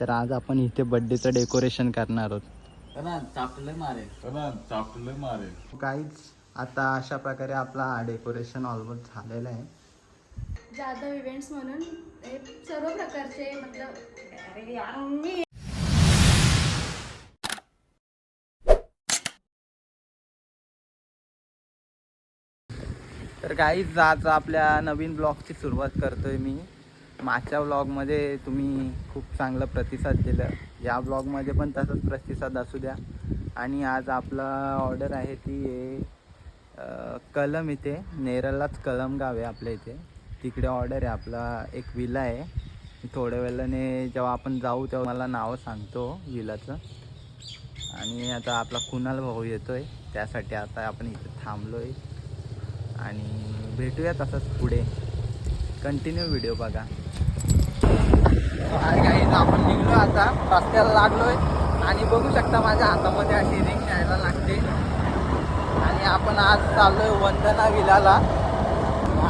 तर आज आपण इथे बड्डेचं डेकोरेशन करणार आहोत. चापलं मारेल चापलं मारेल काहीच आता अशा प्रकारे आपला डेकोरेशन ऑलमोस्ट झालेला आहे. जाधव इव्हेंट्स म्हणून हे सर्व प्रकारचे मतलब अरे यार, मी तर काहीच आज आपल्या नवीन ब्लॉगची सुरुवात करतोय मी. मागच्या ब्लॉगमध्ये तुम्ही खूप चांगला प्रतिसाद दिला. या ब्लॉगमध्ये पण तसाच प्रतिसाद असू द्या. आणि आज आपला ऑर्डर आहे ती आहे कलम इथे. नेरळलाच कलम गाव आहे आपल्या इथे. तिकडे ऑर्डर आहे. आपला एक विला आहे. थोड्या वेळाने जेव्हा आपण जाऊ तेव्हा मला नावं सांगतो विलाचं आणि आता आपला कुणाल भाऊ येतो आहे त्यासाठी आता आपण इथे थांबलो आहे आणि भेटूया तसंच पुढे. कंटिन्यू व्हिडिओ बघा. आपण निघलो आता. रस्त्याला लागलोय. आणि बघू शकता माझ्या हातामध्ये अशी रिंग न्यायला लागते. आणि आपण आज चाललोय वंदना विलाला.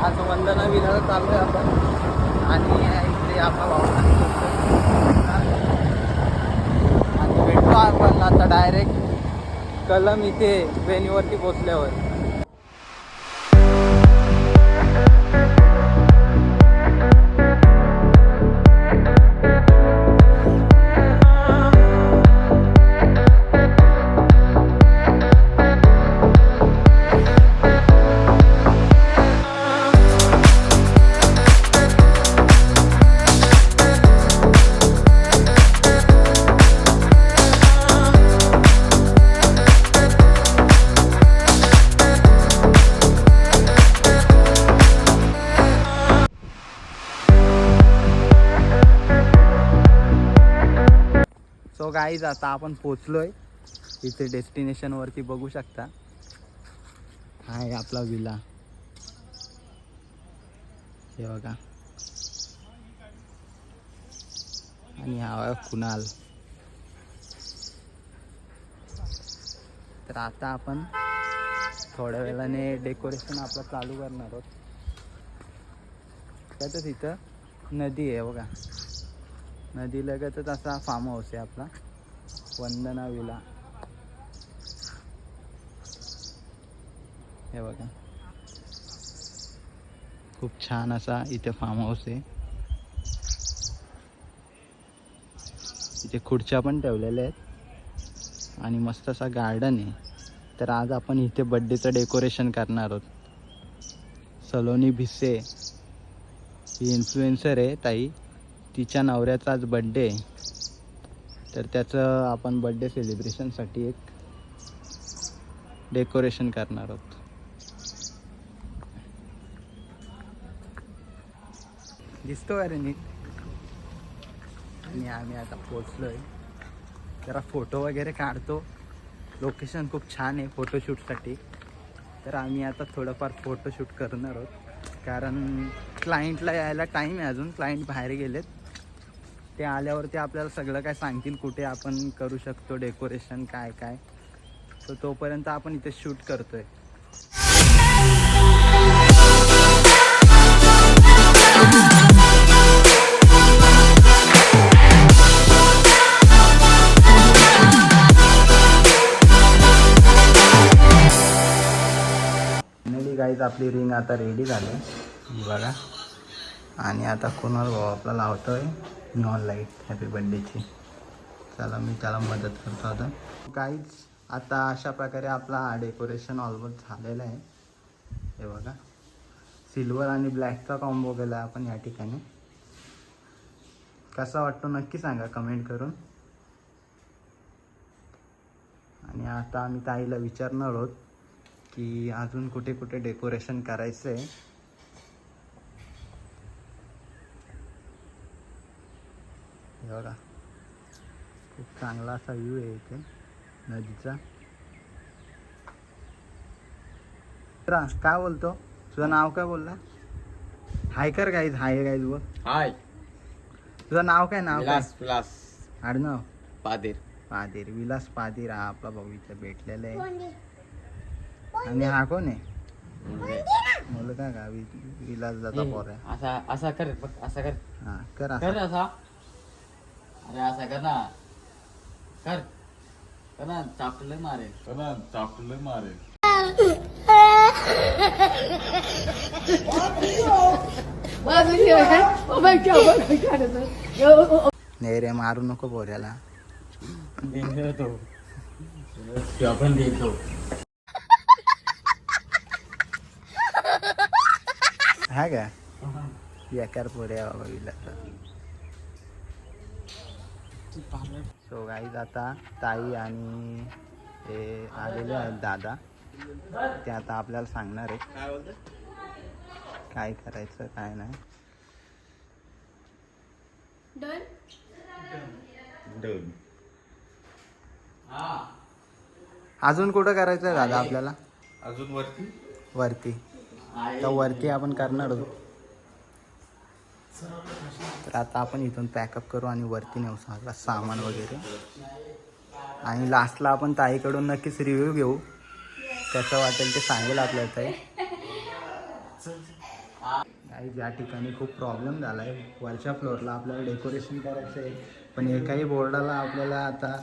आज वंदना विलाला चाललोय आपण. आणि इकडे आपला भाऊ आणि भेटतो आपण आता डायरेक्ट कलम इथे वेणीवरती पोचल्यावर गाईज आता आपण पोचलोय. इथे डेस्टिनेशन वरती बघू शकता. हा आहे आपला विला हे बघा. आणि हा कुणाल. तर आता आपण थोड्या वेळाने डेकोरेशन आपलं चालू करणार आहोत. त्यातच इथं नदी आहे बघा. नदी लगतच असा फार्म हाऊस आहे आपला. वंदना विला हे बघा. खूप छान असा इथे फार्म हाऊस आहे. इथे खुर्च्या पण ठेवलेल्या आहेत. आणि मस्त असा गार्डन आहे. तर आज आपण इथे बड्डेचं डेकोरेशन करणार आहोत. सलोनी भिसे. ही इन्फ्लुएन्सर आहे ताई. तिच्या नवऱ्याचा आज बड्डे तर त्याचं आपण बड्डे सेलिब्रेशनसाठी एक डेकोरेशन करणार आहोत. दिसतो अरे नीट. आणि आम्ही आता पोचलोय जरा फोटो वगैरे काढतो. लोकेशन खूप छान आहे फोटोशूटसाठी तर आम्ही आता थोडंफार फोटोशूट करणार आहोत. कारण क्लायंटला यायला टाईम आहे अजून. क्लायंट बाहेर गेलेत. ते आल्यावर ते आपल्याला सगळं काय सांगतील कुठे आपण करू शकतो डेकोरेशन काय काय. तर तोपर्यंत आपण इथे शूट करतोय. फायनली गाईज आपली रिंग आता रेडी झाली. बघा. आणि आता कुणाल भाऊ? आपला लावतो आहे नॉन लाइट हॅपी बड्डेची चला मी त्याला मदत करतो आता. काहीच आता अशा प्रकारे आपला डेकोरेशन ऑलमोस्ट झालेला आहे. हे बघा. सिल्वर आणि ब्लॅकचा कॉम्बो केला आपण या ठिकाणी. कसा वाटतो नक्की सांगा कमेंट करून. आणि आता आम्ही ताईला विचारणार आहोत की अजून कुठे कुठे डेकोरेशन करायचं आहे बघा. खूप चांगला असा व्ह्यू आहे इथे नदीचा. काय बोलतो? तुझं नाव काय बोलला? हाय कर गाईज हाय गाईज बोल. हाय तुझं नाव काय नाव काय? विलास विलास. आडनाव? पादेर. पादेर विलास पादेर हा आपला भाऊ इथं भेटलेला आहे. आणि हा कोण आहे? मुलगा का? वि- विलास जाता पोर आहे असा असा कर बघ असा कर. हा कर कर असा. अरे असं कर ना. कर. कर ना चापटलं मारेल. कना चापलं मारेल. नाही रे मारू नको बोऱ्याला डेंजर तो तो आपण देतो. हा का? पोऱ्या बाबा विलाचा सो गाईज आता ताई आणि हे आलेले आहेत दादा. ते आता आपल्याला सांगणार आहे काय करायचं काय नाही. डन डन अजून कुठं करायचं आहे दादा आपल्याला? अजून वरती? वरती. तर वरती आपण करणार आहोत. तर आता आपण इथून पॅकअप करू आणि वरती नेऊ सगळा सामान वगैरे. आणि लास्टला आपण ताईकडून नक्कीच रिव्ह्यू घेऊ. कसं वाटेल ते सांगेल आपल्याला ताई. काही ज्या ठिकाणी खूप प्रॉब्लेम झाला आहे वरच्या फ्लोअरला आपल्याला डेकोरेशन करायचं आहे पण एकाही बोर्डाला आपल्याला आता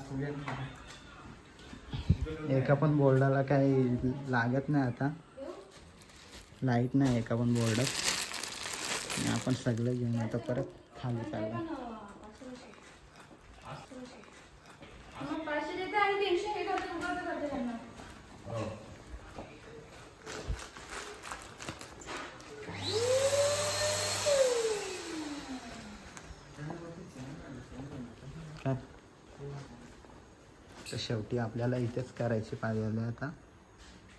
एका पण बोर्डाला काही लागत नाही आता. लाइट नाही एका पण बोर्डात आपण सगळं घेऊन आता परत खाली चाललो. काय तर शेवटी आपल्याला इथेच करायचे पाहिजे आता.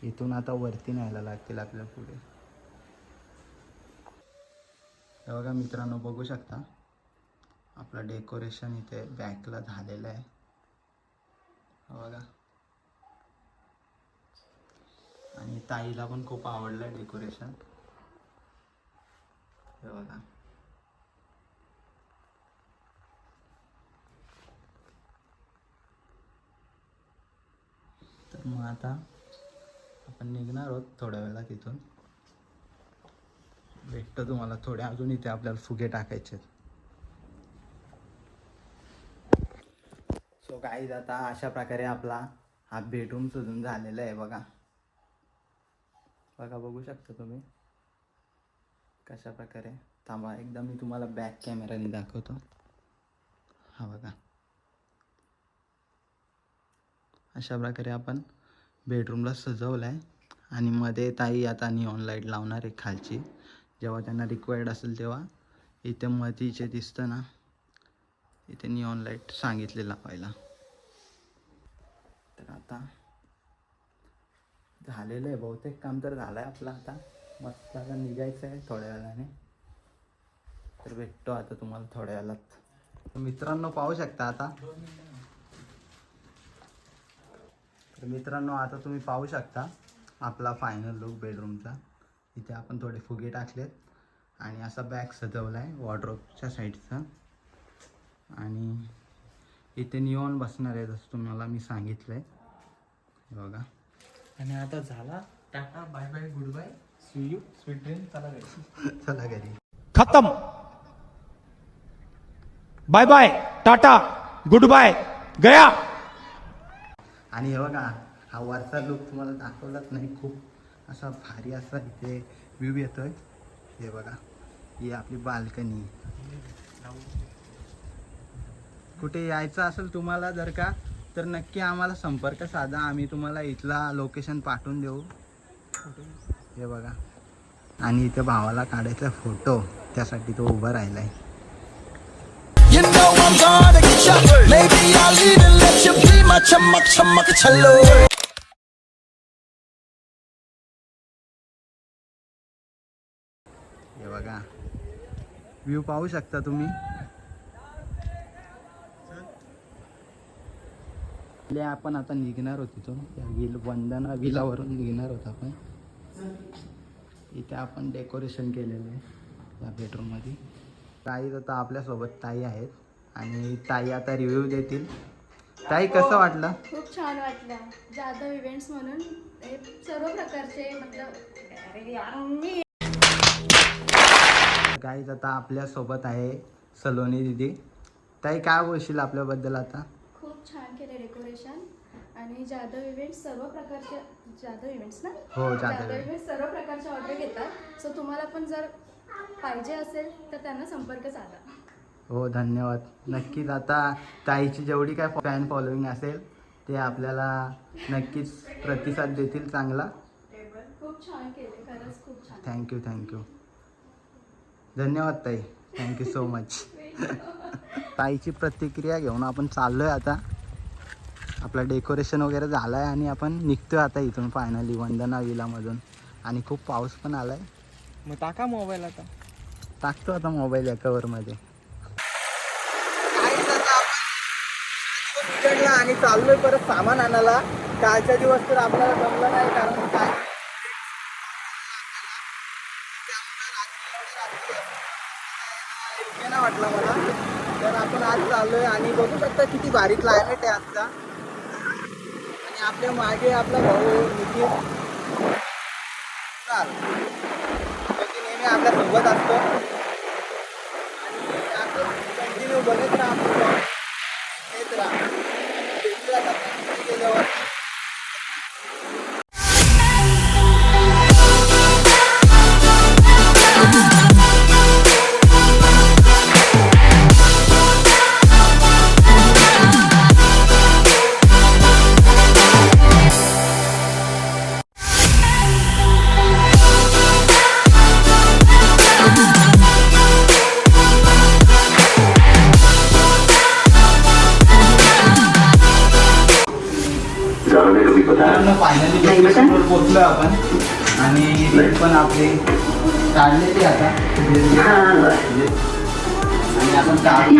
इथून आता वरती न्यायला लागतील आपल्या पुढे. हे बघा मित्रांनो बघू शकता. आपलं डेकोरेशन इथे बॅकला झालेलं आहे. बघा. आणि ताईला पण खूप आवडलं डेकोरेशन हे बघा. तर मग आता आपण निघणार आहोत थोड्या वेळा तिथून भेटतं तुम्हाला थोडे. अजून इथे आपल्याला फुगे टाकायचे सो काही आता अशा प्रकारे आपला हा बेडरूम सुजून झालेला आहे बघा. बघा बघू शकता तुम्ही कशा प्रकारे. थांबा एकदा मी तुम्हाला बॅक कॅमेराने दाखवतो. हा बघा. अशा प्रकारे आपण बेडरूमला सजवलं आहे आणि मध्ये ताई आता निऑन लाइट लावणार आहे खालची. जेव्हा त्यांना रिक्वायर्ड असेल तेव्हा इथे मतीचे दिसतं ना इथे निऑन लाइट सांगितले लावायला. तर आता झालेलं आहे बहुतेक काम तर झालं आहे आपलं आता. मस्त आता निघायचं आहे थोड्या वेळाने तर भेटतो आता तुम्हाला थोड्या वेळात मित्रांनो पाहू शकता आता. तर मित्रांनो आता तुम्ही पाहू शकता आपला फायनल लुक बेडरूमचा इथे आपण थोडे फुगे टाकलेत. आणि असा बॅग सजवला आहे वॉर्ड्रोबच्या साईडचा. आणि इथे निऑन बसणार आहे जसं तुम्हाला मी सांगितलं आहे हे बघा. आणि आता झाला tata bye bye goodbye see you sweet dream चला घरी. चला घरी. खत्म. Bye bye tata goodbye गया. आणि हे बघा हा वरचा लुक तुम्हाला दाखवलाच नाही खूप असा भारी असा इथे व्ह्यू येतोय. हे बघा. ही आपली बाल्कनी. कुठे यायचं असेल तुम्हाला जर का तर नक्की आम्हाला संपर्क साधा. आम्ही तुम्हाला इथला लोकेशन पाठवून देऊ. हे बघा. आणि इथे भावाला काढायचा फोटो त्यासाठी तो उभा राहिला You know हे बघा. व्ह्यू पाहू शकता तुम्ही. आपले आपण आता निघणार होतो तो त्या विल वंदना विलावरून निघणार होतो आपण. इथे आपण डेकोरेशन केलेलं आहे. या बेडरूममध्ये ताई आता आपल्यासोबत ताई आहेत. आणि ताई आता रिव्ह्यू देतील. ताई कसं वाटलं? हो, खूप छान वाटलं. जाधव इव्हेंट्स म्हणून हे सर्व प्रकारचे मतलब अरे यार मी गाईज आता आपल्यासोबत आहे सलोनी दिदी. ताई काय बोलशील आपल्याबद्दल आता? खूप छान केलं डेकोरेशन आणि जाधव इव्हेंट्स सर्व प्रकारचे जाधव इव्हेंट्स ना? हो, जाधव. इव्हेंट्स सर्व प्रकारचे ऑर्डर घेतात. सो तुम्हाला पण जर पाहिजे असेल तर त्यांना संपर्क साधा. हो धन्यवाद. नक्कीच आता ताईची जेवढी काय फॅन फॉलोईंग असेल ते आपल्याला नक्कीच प्रतिसाद देतील चांगला. खूप छान केले खरंच खूप छान. थँक्यू थँक्यू धन्यवाद ताई. थँक्यू सो मच ताईची प्रतिक्रिया घेऊन आपण चाललोय आता. आपलं डेकोरेशन वगैरे झालं आहे आणि आपण निघतोय आता इथून फायनली वंदना विलामधून आणि खूप पाऊस पण आलाय. मग टाका मोबाईल आता. टाकतो आता मोबाईल या कवरमध्ये आणि चाललोय परत सामान आणायला. कालच्या दिवस तर आपल्याला जमलं नाही कारण काय? वाटला मला. तर आपण आज चाललोय आणि बघू शकता किती भारी क्लायमेट आहे आजचा. आणि आपल्या मागे आपला भाऊ निखिल की नेहमी आपल्यासोबत असतो. कंटिन्यू बघत राहा. आपलं येत राहा पोचलो आपण. आणि रेट पण आपली काढलेली आता. आणि आपण चालू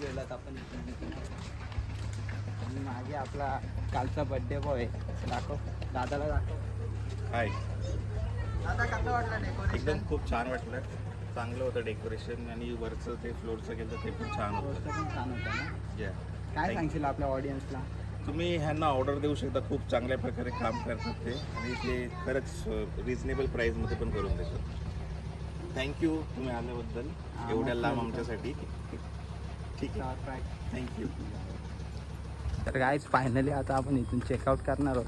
तिकडेच वेळात आपण. आणि मागे आपला कालचा बर्थडे बॉय दाखव. दादाला दाखव. हाय दादा कसं वाटलं डेकोरेशन एकदम खूप छान वाटलं. चांगलं होतं डेकोरेशन आणि वरचं ते फ्लोरचं केलं ते पण छान होतं. पण छान होतं ना? Yeah. काय Thank- सांगशील आपल्या ऑडियन्सला तुम्ही ह्यांना ऑर्डर देऊ शकता. खूप चांगल्या प्रकारे काम करतात ते. आणि ते खरंच रिझनेबल प्राईजमध्ये पण करून देतात. थँक्यू तुम्ही आल्याबद्दल. एवढ्या लांब. आमच्यासाठी. ठीक आहे. थँक्यू तर गाईज फायनली आता आपण इथून चेकआउट करणार आहोत.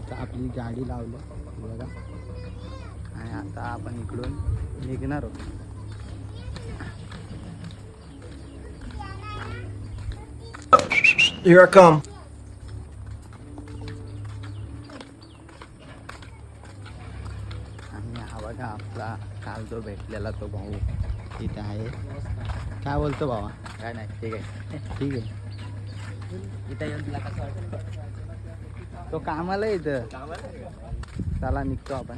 इथं आपली गाडी लावली बघा. आणि आता आपण इकडून निघणार आहोत. Here I come. आणि हा बघा आपला काल जो भेटलेला तो भाऊ. इथे आहे. काय बोलतो भावा? काय नाही ठीक आहे. ठीक आहे. इथं येऊन तुला कसं वाटतं? तो कामाला इथं. चला निघतो आपण.